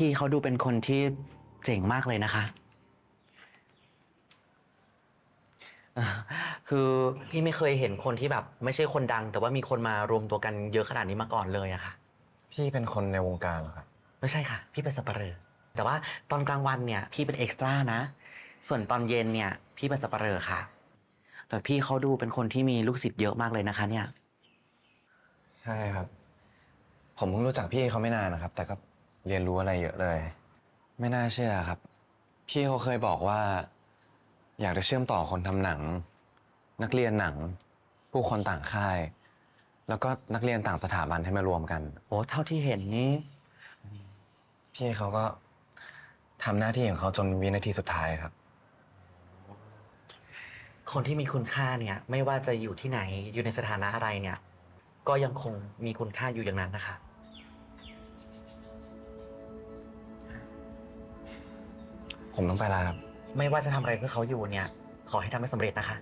พี่เขาดูเป็นคนที่เจ๋งมากเลยนะคะเอ่อคือพี่ไม่เคยเห็นคนที่แบบ ไม่ใช่คนดัง แต่ว่ามีคนมารวมตัวกันเยอะขนาดนี้มาก่อนเลยอะค่ะ พี่เป็นคนในวงการเหรอครับ ไม่ใช่ค่ะ พี่เป็นสับปะเหร่อแต่ว่าตอนกลางวันเนี่ยพี่เป็นเอ็กซ์ตร้านะ ส่วนตอนเย็นเนี่ย พี่เป็นสับปะเหร่อค่ะ แต่พี่เขาดูเป็นคนที่มีลูกศิษย์เยอะมากเลยนะคะเนี่ย ใช่ครับ ผมเพิ่งรู้จักพี่เขาไม่นานนะครับ แต่ก็ เรียนรู้อะไรเยอะเลย ไม่น่าเชื่อครับ พี่เขาเคยบอกว่า อยากจะเชื่อมต่อคนทำหนัง นักเรียนหนัง ผู้คนต่างค่าย แล้วก็นักเรียนต่างสถาบันให้มารวมกัน โอ้เท่าที่เห็นนี่พี่เขาก็ทำหน้าที่ของเขาจนวินาทีสุดท้ายครับ คนที่มีคุณค่าเนี่ย ไม่ว่าจะอยู่ที่ไหนอยู่ในสถานะอะไรเนี่ย ก็ยังคงมีคุณค่าอยู่อย่างนั้นนะคะ ผมต้องไปแล้วครับ ไม่ว่าจะทำอะไรเพื่อเขาอยู่เนี่ย ขอให้ทำให้สำเร็จนะคะ